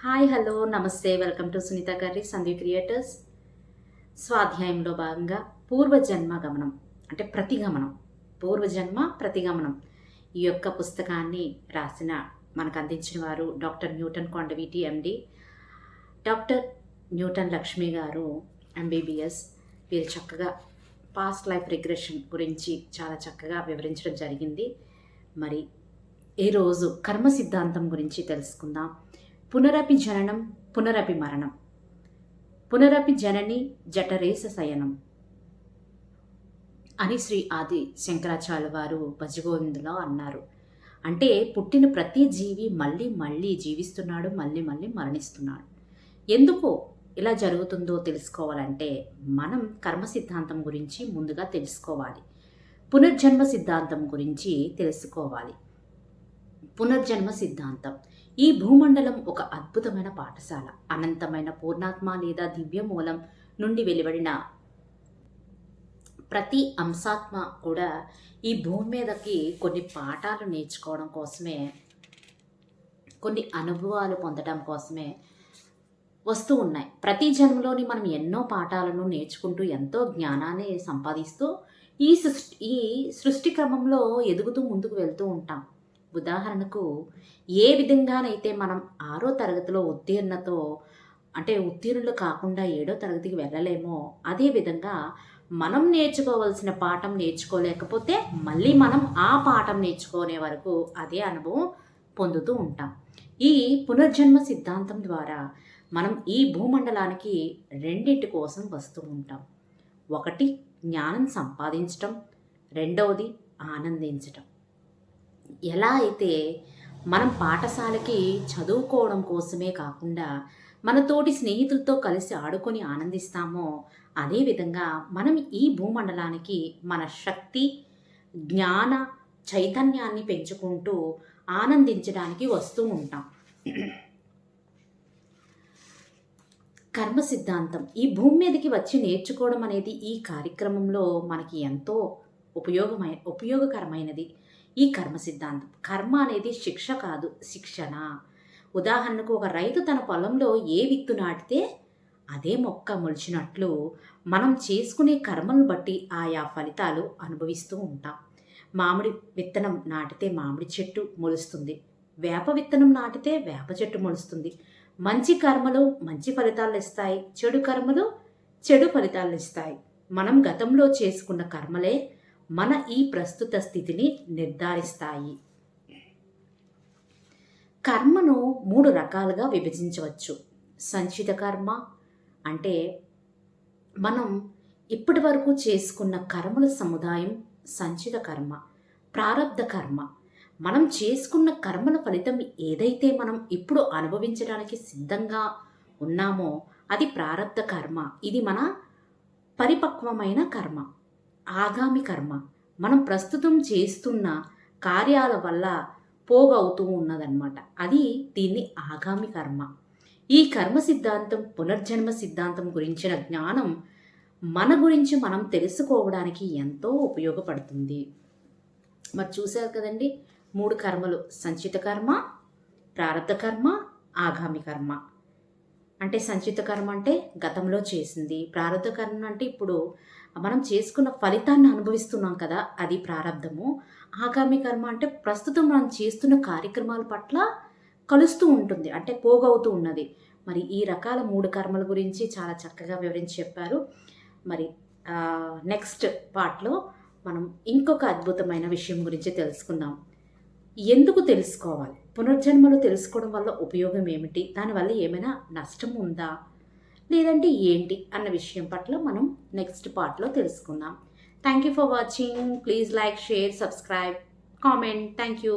Hi hello నమస్తే welcome to Sunitha గారి సంధి క్రియేటర్స్. స్వాధ్యాయంలో భాగంగా పూర్వజన్మ గమనం అంటే ప్రతిగమనం పూర్వజన్మ ప్రతిగమనం ఈ యొక్క పుస్తకాన్ని రాసిన మనకు అందించిన వారు doctor Newton Kondaveeti MD doctor Newton Lakshmi గారు ఎంబీబీఎస్ వీరు చక్కగా పాస్ట్ లైఫ్ రిగ్రెషన్ గురించి చాలా చక్కగా వివరించడం జరిగింది. మరి ఈరోజు కర్మ సిద్ధాంతం గురించి తెలుసుకుందాం. పునరపి జననం పునరపి మరణం. పునరపి జనని జఠరేశ శయనం. అని శ్రీ ఆది శంకరాచార్య వారు భజగోవిందులో అన్నారు. అంటే పుట్టిన ప్రతి జీవి మళ్ళీ మళ్ళీ జీవిస్తున్నాడు మళ్ళీ మళ్ళీ మరణిస్తున్నాడు. ఎందుకు ఇలా జరుగుతుందో తెలుసుకోవాలంటే మనం కర్మ సిద్ధాంతం గురించి ముందుగా తెలుసుకోవాలి. పునర్జన్మ సిద్ధాంతం గురించి తెలుసుకోవాలి. పునర్జన్మ సిద్ధాంతం. ఈ భూమండలం ఒక అద్భుతమైన పాఠశాల. అనంతమైన పూర్ణాత్మ లేదా దివ్య మూలం నుండి వెలువడిన ప్రతి అంశాత్మ కూడా ఈ భూమి మీదకి కొన్ని పాఠాలు నేర్చుకోవడం కోసమే కొన్ని అనుభవాలు పొందడం కోసమే వస్తూ ఉన్నాయి. ప్రతి జన్మలోని మనం ఎన్నో పాఠాలను నేర్చుకుంటూ ఎంతో జ్ఞానాన్ని సంపాదిస్తూ ఈ సృష్టి ఈ సృష్టి క్రమంలో ఎదుగుతూ ముందుకు వెళ్తూ ఉంటాం. ఉదాహరణకు ఏ విధంగానైతే మనం ఆరో తరగతిలో ఉత్తీర్ణతో అంటే ఉత్తీర్ణులు కాకుండా ఏడో తరగతికి వెళ్ళలేమో అదే విధంగా మనం నేర్చుకోవాల్సిన పాఠం నేర్చుకోలేకపోతే మళ్ళీ మనం ఆ పాఠం నేర్చుకునే వరకు అదే అనుభవం పొందుతూ ఉంటాం. ఈ పునర్జన్మ సిద్ధాంతం ద్వారా మనం ఈ భూమండలానికి రెండింటి కోసం వస్తూ ఉంటాం. ఒకటి జ్ఞానం సంపాదించటం. రెండవది ఆనందించటం. ఎలా అయితే మనం పాఠశాలకి చదువుకోవడం కోసమే కాకుండా మన తోటి స్నేహితులతో కలిసి ఆడుకొని ఆనందిస్తామో అదేవిధంగా మనం ఈ భూమండలానికి మన శక్తి జ్ఞాన చైతన్యాన్ని పెంచుకుంటూ ఆనందించడానికి వస్తూ ఉంటాం. కర్మ సిద్ధాంతం ఈ భూమి మీదకి వచ్చి నేర్చుకోవడం అనేది ఈ కార్యక్రమంలో మనకి ఎంతో ఉపయోగమై ఉపయోగకరమైనది. ఈ కర్మ సిద్ధాంతం. కర్మ అనేది శిక్ష కాదు శిక్షణ. ఉదాహరణకు ఒక రైతు తన పొలంలో ఏ విత్తు నాటితే అదే మొక్క మొలిచినట్లు మనం చేసుకునే కర్మను బట్టి ఆయా ఫలితాలు అనుభవిస్తూ ఉంటాం. మామిడి విత్తనం నాటితే మామిడి చెట్టు మొలుస్తుంది. వేప విత్తనం నాటితే వేప చెట్టు మొలుస్తుంది. మంచి కర్మలు మంచి ఫలితాలు ఇస్తాయి. చెడు కర్మలు చెడు ఫలితాలు ఇస్తాయి. మనం గతంలో చేసుకున్న కర్మలే మన ఈ ప్రస్తుత స్థితిని నిర్ధారిస్తాయి. కర్మను మూడు రకాలుగా విభజించవచ్చు. సంచిత కర్మ అంటే మనం ఇప్పటి వరకు చేసుకున్న కర్మల సముదాయం సంచిత కర్మ ప్రారంధ కర్మ. మనం చేసుకున్న కర్మల ఫలితం ఏదైతే మనం ఇప్పుడు అనుభవించడానికి సిద్ధంగా ఉన్నామో అది ప్రారంధ కర్మ. ఇది మన పరిపక్వమైన కర్మ. ఆగామి కర్మ. మనం ప్రస్తుతం చేస్తున్న కార్యాల వల్ల పోగవుతూ ఉన్నదన్నమాట. అది దీన్ని ఆగామి కర్మ. ఈ కర్మ సిద్ధాంతం పునర్జన్మ సిద్ధాంతం గురించిన జ్ఞానం మన గురించి మనం తెలుసుకోవడానికి ఎంతో ఉపయోగపడుతుంది. మరి చూశారు కదండి? మూడు కర్మలు. సంచిత కర్మ ప్రారంధ కర్మ ఆగామి కర్మ. అంటే సంచిత కర్మ అంటే గతంలో చేసింది. ప్రారంధ కర్మ అంటే ఇప్పుడు మనం చేసుకున్న ఫలితాన్ని అనుభవిస్తున్నాం కదా అది ప్రారంధము ఆగామి కర్మ అంటే ప్రస్తుతం మనం చేస్తున్న కార్యక్రమాల పట్ల కలుస్తూ ఉంటుంది అంటే పోగవుతూ ఉన్నది. మరి ఈ రకాల మూడు కర్మల గురించి చాలా చక్కగా వివరించి చెప్పారు. మరి నెక్స్ట్ పార్ట్లో మనం ఇంకొక అద్భుతమైన విషయం గురించి తెలుసుకుందాం. ఎందుకు తెలుసుకోవాలి? పునర్జన్మలు తెలుసుకోవడం వల్ల ఉపయోగం ఏమిటి? దానివల్ల ఏమైనా నష్టం ఉందా? లేదంటే ఏంటి అన్న విషయం పట్ల మనం నెక్స్ట్ పార్ట్లో తెలుసుకుందాం. Thank you for watching please like share subscribe comment thank you